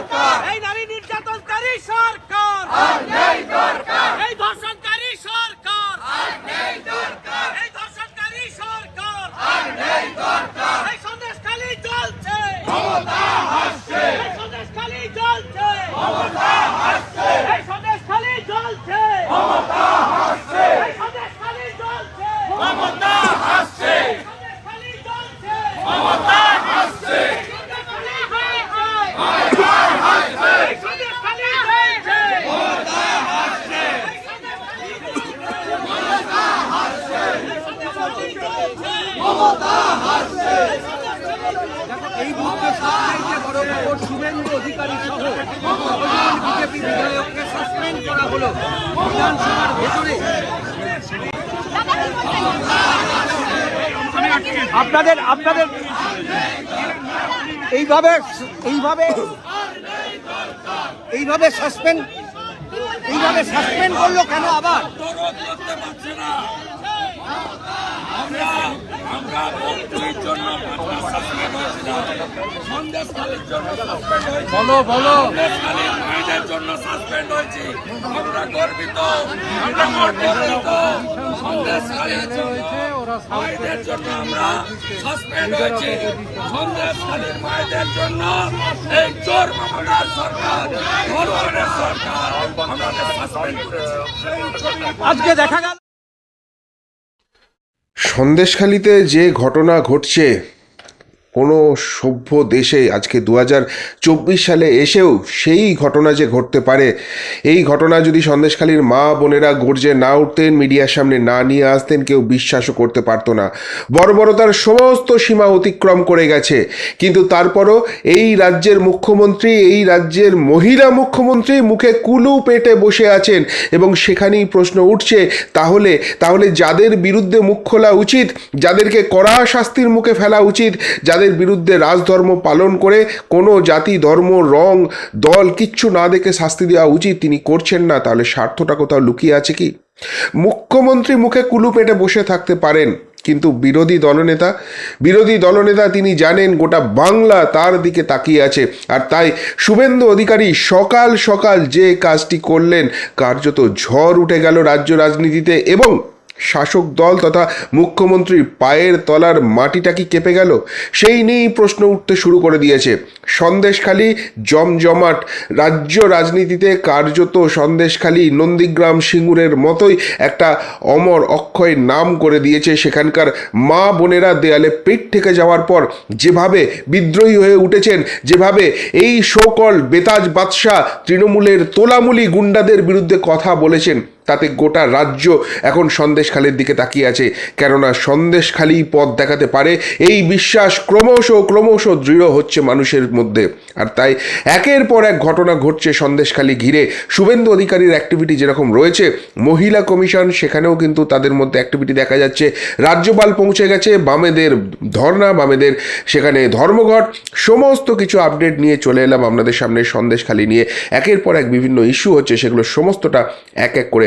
দরকার এই নারী নির্যাতনকারী সরকার। আর নেই দরকার। এই ধর্ষণকারী সরকার। আর নেই দরকার। এই ধর্ষণকারী সরকার। আর নেই দরকার এই সন্দেশখালী জ্বলছে ক্ষমতা হাসছে এই সন্দেশখালী জ্বলছে ক্ষমতা হাসছে এই সন্দেশখালী জ্বলছে ক্ষমতা হাসছে এই সন্দেশখালী জ্বলছে ক্ষমতা হাসছে সন্দেশখালী জ্বলছে ক্ষমতা হাসছে সন্দেশখালী জ্বলছে হায় হায় হায় হায় এই সন্দেশখালী জ্বলছে ক্ষমতা হাসছে এই সন্দেশখালী জ্বলছে এই সন্দেশখালী জ্বলছে ক্ষমতা হাসছে এই মুহূর্তে সবচেয়ে বড় খবর শুভেন্দু অধিকারী সহ বিজেপি বিধায়ককে সাসপেন্ড করা হলো বিধানসভার ভেতরে। আপনাদের আপনাদের এইভাবে এইভাবে এইভাবে সাসপেন্ড এইভাবে সাসপেন্ড করল কেন আবার রোধ করতে পারছে না আমরা আমরা জন্য সাসপেন্ড হয়েছিলাম জন্য সাসপেন্ড হয়েছি। বলো বলো। সন্দেশখালীর মায়েদের জন্য সাসপেন্ড হয়েছি। আমরা গর্বিত আমরা গর্বিত। সন্দেশখালীর জন্য মায়েদের জন্য আমরা সাসপেন্ড হয়েছি। সন্দেশখালীর মায়েদের জন্য এই চোর মামলার সরকার ধর্ষণের সরকার আমাদের সাসপেন্ড করেছে। আজকে দেখা গেল। সন্দেশখালিতে যে ঘটনা ঘটছে কোনো সভ্য দেশে আজকে দু চব্বিশ সালে এসেও সেই ঘটনা যে ঘটতে পারে, এই ঘটনা যদি সন্দেশখালীর মা বোনেরা গর্জে না উঠতেন, মিডিয়ার সামনে না নিয়ে আসতেন, কেউ বিশ্বাসও করতে পারতো না। বর্বরতার সমস্ত সীমা অতিক্রম করে গেছে। কিন্তু তারপরও এই রাজ্যের মুখ্যমন্ত্রী, এই রাজ্যের মহিলা মুখ্যমন্ত্রী মুখে কুলু পেটে বসে আছেন এবং সেখানেই প্রশ্ন উঠছে, তাহলে তাহলে যাদের বিরুদ্ধে মুখ খোলা উচিত, যাদেরকে কড়া শাস্তির মুখে ফেলা উচিত, যাদের বিরুদ্ধে রাজধর্ম পালন করে কোনো জাতি, ধর্ম, রং, দল কিচ্ছু না দেখে শাস্তি দেওয়া উচিত, তিনি করছেন না, তাহলে স্বার্থটা কোথাও লুকিয়ে আছে কি? মুখ্যমন্ত্রী মুখে কুলু পেটে বসে থাকতে পারেন, কিন্তু বিরোধী দলনেতা বিরোধী দলনেতা তিনি জানেন গোটা বাংলা তার দিকে তাকিয়ে আছে, আর তাই শুভেন্দু অধিকারী সকাল সকাল যে কাজটি করলেন, কার্যত ঝড় উঠে গেল রাজ্য রাজনীতিতে এবং শাসক দল তথা মুখ্যমন্ত্রীর পায়ের তলার মাটিটা কি কেঁপে গেল? সেই নিয়েই প্রশ্ন উঠতে শুরু করে দিয়েছে। সন্দেশখালী জমজমাট রাজ্য রাজনীতিতে কার্যত সন্দেশখালী নন্দীগ্রাম সিঙ্গুরের মতোই একটা অমর অক্ষয় নাম করে দিয়েছে সেখানকার মা বোনেরা দেয়ালে পেট থেকে যাওয়ার পর যেভাবে বিদ্রোহী হয়ে উঠেছেন, যেভাবে এই শোকল বেতাজ বাদশাহ তৃণমূলের তোলামুলি গুন্ডাদের বিরুদ্ধে কথা বলেছেন তাতে গোটা রাজ্য এখন সন্দেশখালির দিকে তাকিয়ে আছে। কেননা সন্দেশখালি পথ দেখাতে পারে, এই বিশ্বাস ক্রমশ ক্রমশ দৃঢ় হচ্ছে মানুষের মধ্যে। আর তাই একের পর এক ঘটনা ঘটছে সন্দেশখালি ঘিরে। শুভেন্দু অধিকারীর অ্যাক্টিভিটি যেরকম রয়েছে, মহিলা কমিশন সেখানেও কিন্তু তাদের মধ্যে অ্যাক্টিভিটি দেখা যাচ্ছে। রাজ্যপাল পৌঁছে গেছে, বামেদের ধর্না বামেদের সেখানে ধর্মঘট। সমস্ত কিছু আপডেট নিয়ে চলে এলাম আপনাদের সামনে সন্দেশখালি নিয়ে। একের পর এক বিভিন্ন ইস্যু হচ্ছে, সেগুলো সমস্তটা এক এক করে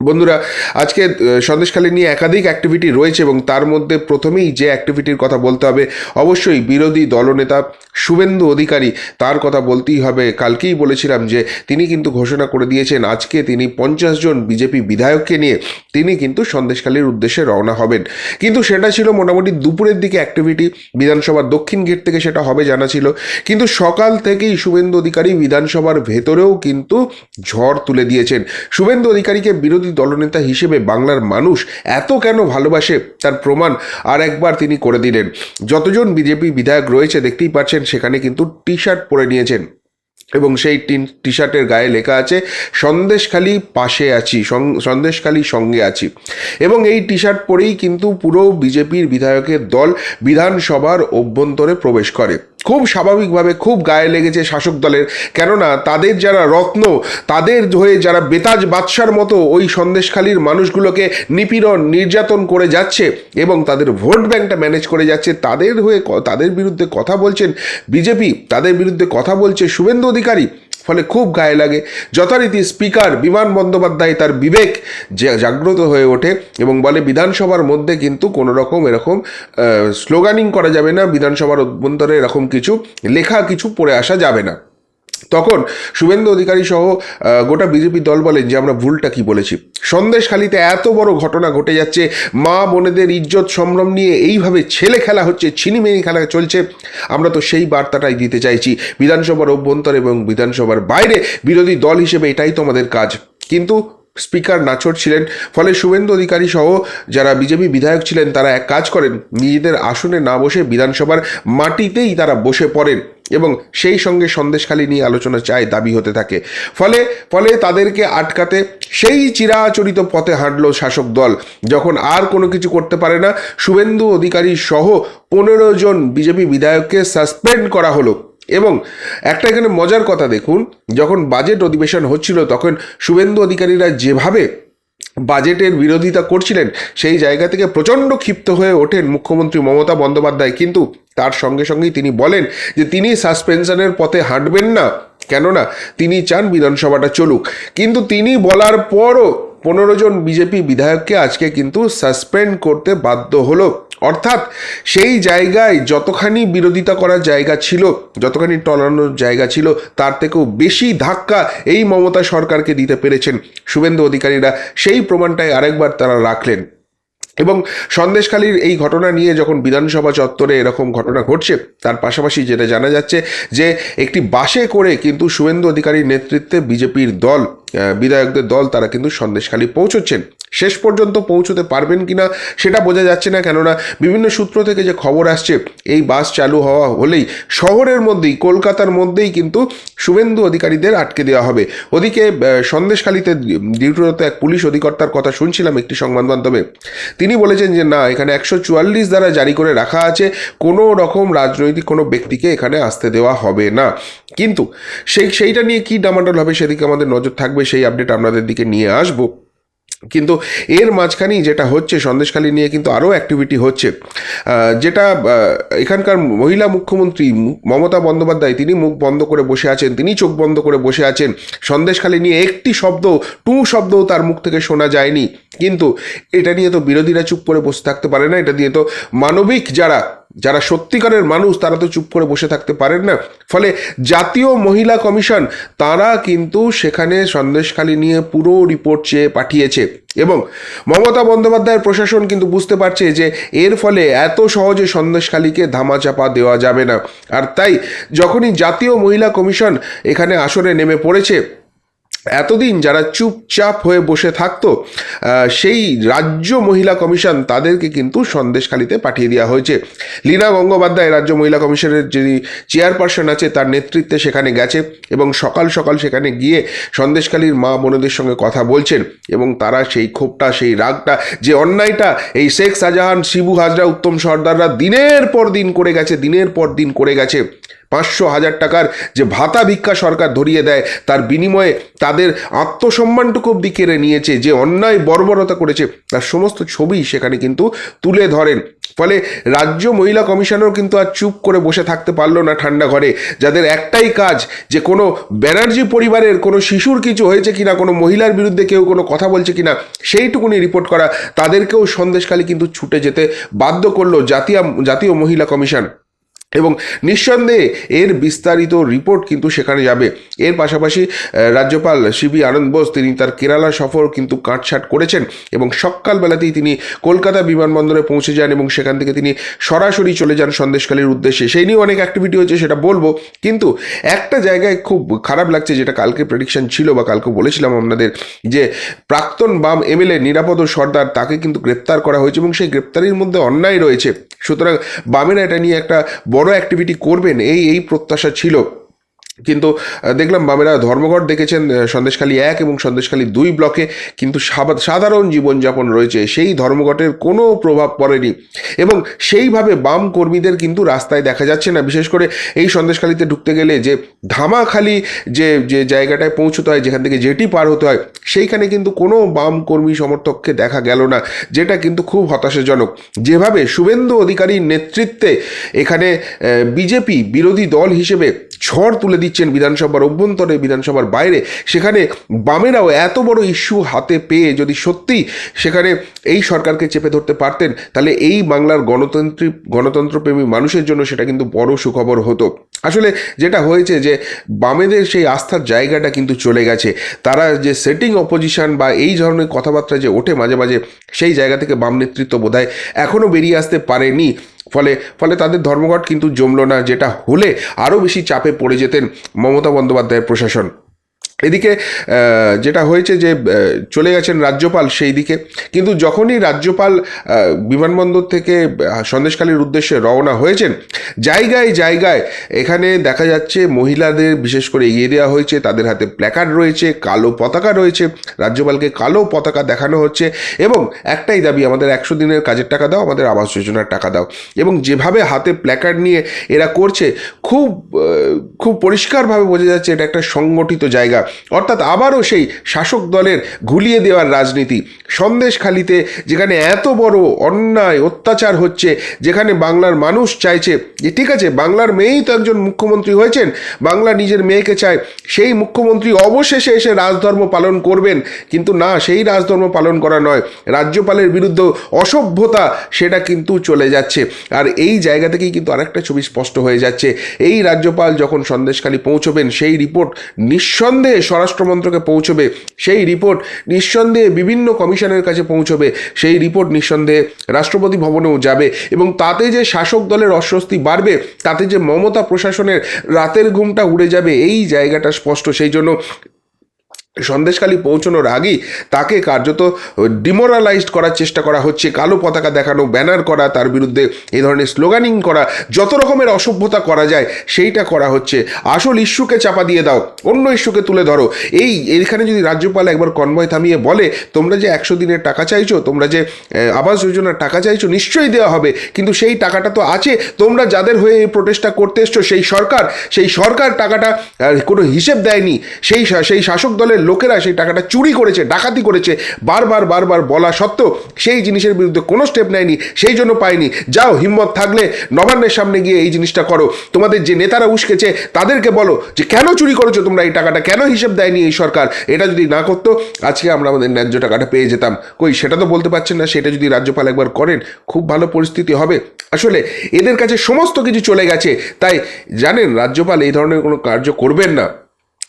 বন্ধুরা, আজকে সন্দেশখালী নিয়ে একাধিক অ্যাক্টিভিটি রয়েছে এবং তার মধ্যে প্রথমেই যে অ্যাক্টিভিটির কথা বলতে হবে, অবশ্যই বিরোধী দলনেতা শুভেন্দু অধিকারী, তার কথা বলতেই হবে। কালকেই বলেছিলাম যে, তিনি কিন্তু ঘোষণা করে দিয়েছেন, আজকে তিনি পঞ্চাশ জন বিজেপি বিধায়ককে নিয়ে তিনি কিন্তু সন্দেশখালীর উদ্দেশ্যে রওনা হবেন। কিন্তু সেটা ছিল মোটামুটি দুপুরের দিকে অ্যাক্টিভিটি বিধানসভার দক্ষিণ গেট থেকে সেটা হবে জানা ছিল। কিন্তু সকাল থেকেই শুভেন্দু অধিকারী বিধানসভার ভেতরেও কিন্তু ঝড় তুলে দিয়েছেন। শুভেন্দু অধিকারীকে বিরোধী দলনেতা হিসেবে বাংলার মানুষ এত কেন ভালোবাসে তার প্রমাণ আর একবার তিনি করে দিলেন। যতজন বিজেপি বিধায়ক রয়েছে দেখতেই পাচ্ছেন সেখানে কিন্তু টি শার্ট পরে নিয়েছেন। এবং সেই টি শার্টের গায়ে লেখা আছে, সন্দেশখালি পাশে আছি সন্দেশখালি সঙ্গে আছি। এবং এই টি শার্ট পরেই কিন্তু পুরো বিজেপির বিধায়কের দল বিধানসভার অভ্যন্তরে প্রবেশ করে। খুব স্বাভাবিকভাবে খুব গায়ে লেগেছে শাসক দলের। কেননা তাদের যারা রত্ন, তাদের হয়ে যারা বেতাজ বাদশার মতো ওই সন্দেশখালীর মানুষগুলোকে নিপীড়ন, নির্যাতন করে যাচ্ছে এবং তাদের ভোট ব্যাংকটা ম্যানেজ করে যাচ্ছে, তাদের হয়ে তাদের বিরুদ্ধে কথা বলছেন বিজেপি, তাদের বিরুদ্ধে কথা বলছে শুভেন্দু অধিকারী। ফলে খুব গায়ে লাগে। যথারীতি স্পিকার, বিমান বন্দ্যোপাধ্যায় তার বিবেক জাগ্রত হয়ে ওঠে এবং বলে, বিধানসভার মধ্যে কিন্তু কোনো রকম এরকম স্লোগানিং করা যাবে না। বিধানসভার অভ্যন্তরে এরকম কিছু লেখা কিছু পড়ে আসা যাবে না। তখন শুভেন্দু অধিকারী সহ গোটা বিজেপি দল বলেন যে আমরা ভুলটা কি বলেছি। সন্দেশখালিতে এত বড় ঘটনা ঘটে যাচ্ছে, মা বোনেদের ইজ্জত সম্ভ্রম নিয়ে এইভাবে ছেলে খেলা হচ্ছে, ছিনিমিনি খেলা চলছে, আমরা তো সেই বার্তাটাই দিতে চাইছি। বিধানসভার অভ্যন্তর এবং বিধানসভার বাইরে বিরোধী দল হিসেবে এটাই তো আমাদের কাজ। কিন্তু স্পিকার নাচর ছিলেন, ফলে শুভেন্দু অধিকারী সহ যারা বিজেপি বিধায়ক ছিলেন, তারা এক কাজ করেন, নিজেদের আসনে না বসে বিধানসভার মাটিতেই তারা বসে পড়েন। এবং সেই সঙ্গে সন্দেশখালি নিয়ে আলোচনা চায় দাবি হতে থাকে। ফলে ফলে তাদেরকে আটকাতে সেই চিরাচরিত পথে হাঁটলো শাসক দল, যখন আর কোনো কিছু করতে পারে না। শুভেন্দু অধিকারী সহ পনেরো জন বিজেপি বিধায়ককে সাসপেন্ড করা হলো। এবং একটা এখানে মজার কথা দেখুন, যখন বাজেট অধিবেশন হচ্ছিল, তখন শুভেন্দু অধিকারীরা যেভাবে বাজেটের বিরোধিতা করছিলেন, সেই জায়গা থেকে প্রচণ্ড ক্ষিপ্ত হয়ে ওঠেন মুখ্যমন্ত্রী মমতা বন্দ্যোপাধ্যায়। কিন্তু তার সঙ্গে সঙ্গেই তিনি বলেন যে, তিনি সাসপেনশনের পথে হাঁটবেন না, কেননা তিনি চান বিধানসভাটা চলুক। কিন্তু তিনি বলার পরও পনেরো জন বিজেপি বিধায়ককে আজকে কিন্তু সাসপেন্ড করতে বাধ্য হলো। অর্থাৎ সেই জায়গায় যতখানি বিরোধিতা করার জায়গা ছিল, যতখানি টলানোর জায়গা ছিল, তার থেকেও বেশি ধাক্কা এই মমতা সরকারকে দিতে পেরেছেন। শুভেন্দু অধিকারীরা সেই প্রমাণটাই আরেকবার তারা রাখলেন। এবং সন্দেশখালীর এই ঘটনা নিয়ে যখন বিধানসভা চত্বরে এরকম ঘটনা ঘটছে, তার পাশাপাশি যেটা জানা যাচ্ছে যে একটি বাসে করে কিন্তু শুভেন্দু অধিকারীর নেতৃত্বে বিজেপির দল বিধায়কদের দল তারা কিন্তু সন্দেশখালী পৌঁছচ্ছেন। শেষ পর্যন্ত পৌঁছতে পারবেন কিনা সেটা বোঝা যাচ্ছে না, কেননা বিভিন্ন সূত্র থেকে যে খবর আসছে, এই বাস চালু হওয়া হলেই শহরের মধ্যেই, কলকাতার মধ্যেই কিন্তু শুভেন্দু অধিকারীদের আটকে দেওয়া হবে। ওদিকে সন্দেশখালীতে ডিউটিরত এক পুলিশ অধিকর্তার কথা শুনছিলাম একটি সংবাদ মাধ্যমে। তিনি বলেছেন যে, না, এখানে একশো চুয়াল্লিশ দ্বারা জারি করে রাখা আছে, কোনো রকম রাজনৈতিক কোনো ব্যক্তিকে এখানে আসতে দেওয়া হবে না। কিন্তু সেই, সেইটা নিয়ে কী ডামাডোল হবে সেদিকে আমাদের নজর থাকবে, সেই আপডেট আপনাদের দিকে নিয়ে আসব। কিন্তু এর মাঝখানেই যেটা হচ্ছে, সন্দেশখালী নিয়ে কিন্তু আরও অ্যাক্টিভিটি হচ্ছে। যেটা এখানকার মহিলা মুখ্যমন্ত্রী মমতা বন্দ্যোপাধ্যায়, তিনি মুখ বন্ধ করে বসে আছেন, তিনি চোখ বন্ধ করে বসে আছেন। সন্দেশখালী নিয়ে একটি শব্দ, টু শব্দও তার মুখ থেকে শোনা যায়নি। কিন্তু এটা নিয়ে তো বিরোধীরা চুপ করে বসে থাকতে পারে না, এটা নিয়ে তো মানবিক যারা যারা সত্যিকারের মানুষ, তারা তো চুপ করে বসে থাকতে পারেন না। ফলে জাতীয় মহিলা কমিশন, তারা কিন্তু সেখানে সন্দেশখালী নিয়ে পুরো রিপোর্ট চেয়ে পাঠিয়েছে। এবং মমতা বন্দ্যোপাধ্যায়ের প্রশাসন কিন্তু বুঝতে পারছে যে, এর ফলে এত সহজে সন্দেশখালীকে ধামাচাপা দেওয়া যাবে না। আর তাই, যখনই জাতীয় মহিলা কমিশন এখানে আসরে নেমে পড়েছে এতদিন যারা চুপচাপ হয়ে বসে থাকতো সেই রাজ্য মহিলা কমিশন তাদেরকে কিন্তু সন্দেশখালিতে পাঠিয়ে দেওয়া হয়েছে। লীনা গঙ্গোপাধ্যায় রাজ্য মহিলা কমিশনের যিনি চেয়ারপারসন আছে, তার নেতৃত্বে সেখানে গেছে এবং সকাল সকাল সেখানে গিয়ে সন্দেশখালীর মা বোনদের সঙ্গে কথা বলছেন এবং তারা সেই ক্ষোভটা, সেই রাগটা, যে অন্যায়টা, এই শেখ শাহজাহান, শিবু হাজরা, উত্তম সর্দাররা দিনের পর দিন করে গেছে, দিনের পর দিন করে গেছে। পাঁচশো হাজার টাকার যে ভাতা ভিক্ষা সরকার ধরিয়ে দেয়, তার বিনিময়ে তাদের আত্মসম্মানটুকু অব্দি কেড়ে নিয়েছে, যে অন্যায় বর্বরতা করেছে, তার সমস্ত ছবি সেখানে কিন্তু তুলে ধরেন। ফলে রাজ্য মহিলা কমিশনও কিন্তু আর চুপ করে বসে থাকতে পারল না ঠান্ডা ঘরে। যাদের একটাই কাজ, যে কোনো ব্যানার্জি পরিবারের কোনো শিশুর কিছু হয়েছে কিনা, কোনো মহিলার বিরুদ্ধে কেউ কোনো কথা বলছে কিনা, সেইটুকুনি রিপোর্ট করা, তাদেরকেও সন্দেশখালী কিন্তু ছুটে যেতে বাধ্য করল জাতীয় জাতীয় মহিলা কমিশন। এবং নিঃসন্দেহে এর বিস্তারিত রিপোর্ট কিন্তু সেখানে যাবে। এর পাশাপাশি রাজ্যপাল সিবি আনন্দ বোস, তিনি তার কেরালা সফর কিন্তু কাটছাট করেছেন এবং সকালবেলাতেই তিনি কলকাতা বিমানবন্দরে পৌঁছে যান এবং সেখান থেকে তিনি সরাসরি চলে যান সন্দেশখালীর উদ্দেশ্যে। সেই নিয়ে অনেক অ্যাক্টিভিটি হয়েছে, সেটা বলব। কিন্তু একটা জায়গায় খুব খারাপ লাগছে, যেটা কালকে প্রেডিকশন ছিল বা কালকে বলেছিলাম আপনাদের, যে প্রাক্তন বাম এমএলএ নিরাপদ সর্দার, তাকে কিন্তু গ্রেপ্তার করা হয়েছে এবং সেই গ্রেপ্তারির মধ্যে অন্যায় রয়েছে। সুতরাং বামেরা এটা নিয়ে একটা বড় অ্যাক্টিভিটি করবেন এই এই প্রত্যাশা ছিল। কিন্তু দেখলাম বামেরা ধর্মঘট দেখেছেন সন্দেশখালী এক এবং সন্দেশখালী দুই ব্লকে কিন্তু সাধারণ জীবনযাপন রয়েছে। সেই ধর্মঘটের কোনো প্রভাব পড়েনি এবং সেইভাবে বাম কর্মীদের কিন্তু রাস্তায় দেখা যাচ্ছে না। বিশেষ করে এই সন্দেশখালীতে ঢুকতে গেলে যে ধামাখালি যে যে জায়গাটায় পৌঁছতে হয়, যেখান থেকে যেটি পার হতে হয়, সেইখানে কিন্তু কোনো বাম কর্মী সমর্থককে দেখা গেল না, যেটা কিন্তু খুব হতাশাজনক। যেভাবে শুভেন্দু অধিকারীর নেতৃত্বে এখানে বিজেপি বিরোধী দল হিসেবে ঝড় তুলে দিচ্ছেন বিধানসভার অভ্যন্তরে, বিধানসভার বাইরে। সেখানে বামেরাও এত বড় ইস্যু হাতে পেয়ে যদি সত্যি সেখানে এই সরকারকে চেপে ধরতে পারতেন, তাহলে এই বাংলার গণতান্ত্রিক গণতন্ত্রপ্রেমী মানুষের জন্য সেটা কিন্তু বড় সুখবর হতো। আসলে যেটা হয়েছে যে বামেদের সেই আস্থার জায়গাটা কিন্তু চলে গেছে। তারা যে সেটিং অপোজিশন বা এই ধরনের কথাবার্তা যে ওঠে মাঝে মাঝে, সেই জায়গা থেকে বাম নেতৃত্ব বোধহয় এখনও বেরিয়ে আসতে পারেনি। ফলে ফলে তাদের ধর্মঘট কিন্তু জমল না, যেটা হলে আরও বেশি চাপে পড়ে যেতেন মমতা বন্দ্যোপাধ্যায়ের প্রশাসন। এদিকে যেটা হয়েছে যে চলে গেছেন রাজ্যপাল সেই দিকে। কিন্তু যখনই রাজ্যপাল বিমানবন্দর থেকে সন্দেশখালীর উদ্দেশ্যে রওনা হয়েছেন, জায়গায় জায়গায় এখানে দেখা যাচ্ছে মহিলাদের বিশেষ করে এগিয়ে দেওয়া হয়েছে। তাদের হাতে প্ল্যাকার্ড রয়েছে, কালো পতাকা রয়েছে, রাজ্যপালকে কালো পতাকা দেখানো হচ্ছে এবং একটাই দাবি, আমাদের একশো দিনের কাজের টাকা দাও, আমাদের আবাস যোজনার টাকা দাও। এবং যেভাবে হাতে প্ল্যাকার্ড নিয়ে এরা করছে, খুব খুব পরিষ্কারভাবে বোঝা যাচ্ছে এটা একটা সংগঠিত জায়গা। অর্থাৎ আবারও সেই শাসক দলের ঘুলিয়ে দেওয়ার রাজনীতি। সন্দেশখালিতে যেখানে এত বড় অন্যায়, অত্যাচার হচ্ছে, যেখানে বাংলার মানুষ চাইছে যে ঠিক আছে, বাংলার মেয়েই তো একজন মুখ্যমন্ত্রী হয়েছেন, বাংলা নিজের মেয়েকে চায়, সেই মুখ্যমন্ত্রী অবশেষে এসে রাজধর্ম পালন করবেন। কিন্তু না, সেই রাজধর্ম পালন করা নয়। রাজ্যপালের বিরুদ্ধে অসভ্যতা, সেটা কিন্তু চলে যাচ্ছে। আর এই জায়গা থেকেই কিন্তু আরেকটা ছবি স্পষ্ট হয়ে যাচ্ছে। এই রাজ্যপাল যখন সন্দেশখালী পৌঁছবেন, সেই রিপোর্ট নিঃসন্দেহে স্বরাষ্ট্রমন্ত্রকে পৌঁছবে, সেই রিপোর্ট নিঃসন্দেহে বিভিন্ন কমিশনের কাছে পৌঁছবে, সেই রিপোর্ট নিঃসন্দেহে রাষ্ট্রপতি ভবনেও যাবে এবং তাতে যে শাসক দলের অস্বস্তি বাড়বে, তাতে যে মমতা প্রশাসনের রাতের ঘুমটা উড়ে যাবে, এই জায়গাটা স্পষ্ট। সেই জন্য সন্দেশখালী পৌঁছানোর আগেই তাকে কার্যত ডিমোরালাইজড করার চেষ্টা করা হচ্ছে। কালো পতাকা দেখানো, ব্যানার করা, তার বিরুদ্ধে এই ধরনের স্লোগানিং করা, যত রকমের অসভ্যতা করা যায়, সেইটা করা হচ্ছে। আসল ইস্যুকে চাপা দিয়ে দাও, অন্য ইস্যুকে তুলে ধরো। এই এখানে যদি রাজ্যপাল একবার কনভয় থামিয়ে বলে, তোমরা যে একশো দিনের টাকা চাইছো, তোমরা যে আবাস যোজনার টাকা চাইছো, নিশ্চয়ই দেওয়া হবে। কিন্তু সেই টাকাটা তো আছে। তোমরা যাদের হয়ে এই প্রোটেস্টটা করতে এসছো, সেই সরকার সেই সরকার টাকাটা কোনো হিসেব দেয়নি। সেই সেই শাসক দলের লোকেরা সেই টাকাটা চুরি করেছে, ডাকাতি করেছে, বারবার বারবার বলা সত্ত্বেও সেই জিনিসের বিরুদ্ধে কোনো স্টেপ নেয়নি, সেই জন্য পায়নি। যাও, হিম্মত থাকলে নবান্নের সামনে গিয়ে এই জিনিসটা করো। তোমাদের যে নেতারা উস্কেছে, তাদেরকে বলো যে কেন চুরি করেছ তোমরা এই টাকাটা? কেন হিসেব দেয়নি এই সরকার? এটা যদি না করতো, আজকে আমরা আমাদের ন্যায্য টাকাটা পেয়ে যেতাম। কই, সেটা তো বলতে পারছেন না, সেটা যদি রাজ্যপাল একবার করেন, খুব ভালো পরিস্থিতি হবে। আসলে এদের কাছে সমস্ত কিছু চলে গেছে। তাই জানেন, রাজ্যপাল এই ধরনের কোনো কার্য করবেন না।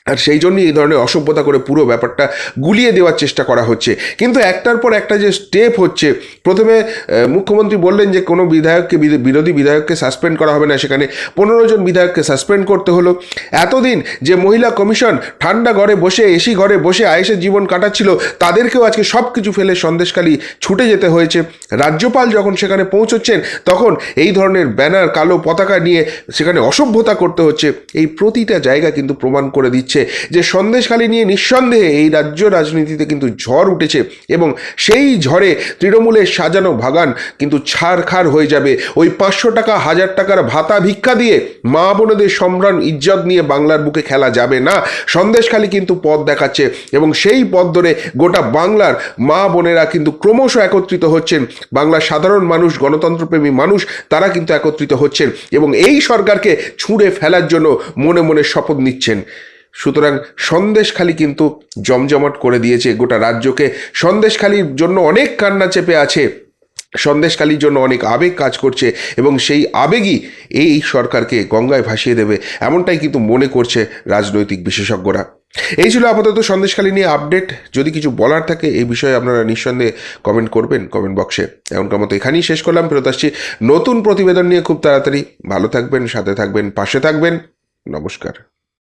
আর সেই জন্যই এই ধরনের অসভ্যতা করে পুরো ব্যাপারটা গুলিয়ে দেওয়ার চেষ্টা করা হচ্ছে। কিন্তু একটার পর একটা যে স্টেপ হচ্ছে, প্রথমে মুখ্যমন্ত্রী বললেন যে কোনো বিধায়ককে বিরো- বিরোধী বিধায়ককে সাসপেন্ড করা হবে না। সেখানে পনেরো জন বিধায়ককে সাসপেন্ড করতে হলো। এতদিন যে মহিলা কমিশন ঠান্ডা ঘরে বসে এসি ঘরে বসে আয়েসের জীবন কাটাচ্ছিল, তাদেরকেও আজকে সব কিছু ফেলে সন্দেশখালী ছুটে যেতে হয়েছে। রাজ্যপাল যখন সেখানে পৌঁছচ্ছেন, তখন এই ধরনের ব্যানার, কালো পতাকা নিয়ে সেখানে অসভ্যতা করতে হচ্ছে। এই প্রতিটা জায়গা কিন্তু প্রমাণ করে দিচ্ছে। যে সন্দেশখালী নিয়ে নিঃসন্দেহে এই রাজ্য রাজনীতিতে কিন্তু ঝড় উঠেছে এবং সেই ঝড়ে তৃণমূলের সাজানো ভাগান কিন্তু ছাড়খার হয়ে যাবে। ওই পাঁচশো টাকা, হাজার টাকার ভাতা ভিক্ষা দিয়ে মা বোনেদের সম্রাণ ইজ্জত নিয়ে বাংলার বুকে খেলা যাবে না। সন্দেশখালী কিন্তু পথ দেখাচ্ছে এবং সেই পথ ধরে গোটা বাংলার মা বোনেরা কিন্তু ক্রমশ একত্রিত হচ্ছেন। বাংলার সাধারণ মানুষ, গণতন্ত্রপ্রেমী মানুষ, তারা কিন্তু একত্রিত হচ্ছেন এবং এই সরকারকে ছুঁড়ে ফেলার জন্য মনে মনে শপথ নিচ্ছেন। সুতরাং সন্দেশখালী কিন্তু জমজমাট করে দিয়েছে গোটা রাজ্যকে। সন্দেশখালীর জন্য অনেক কান্না চেপে আছে, সন্দেশখালীর জন্য অনেক আবেগ কাজ করছে এবং সেই আবেগই এই সরকারকে গঙ্গায় ভাসিয়ে দেবে, এমনটাই কিন্তু মনে করছে রাজনৈতিক বিশেষজ্ঞরা। এই ছিল আপাতত সন্দেশখালী নিয়ে আপডেট। যদি কিছু বলার থাকে এই বিষয়ে আপনারা নিঃসন্দেহে কমেন্ট করবেন কমেন্ট বক্সে। এমনকার মতো এখানেই শেষ করলাম, ফেরত আসছি নতুন প্রতিবেদন নিয়ে খুব তাড়াতাড়ি। ভালো থাকবেন, সাথে থাকবেন, পাশে থাকবেন। নমস্কার।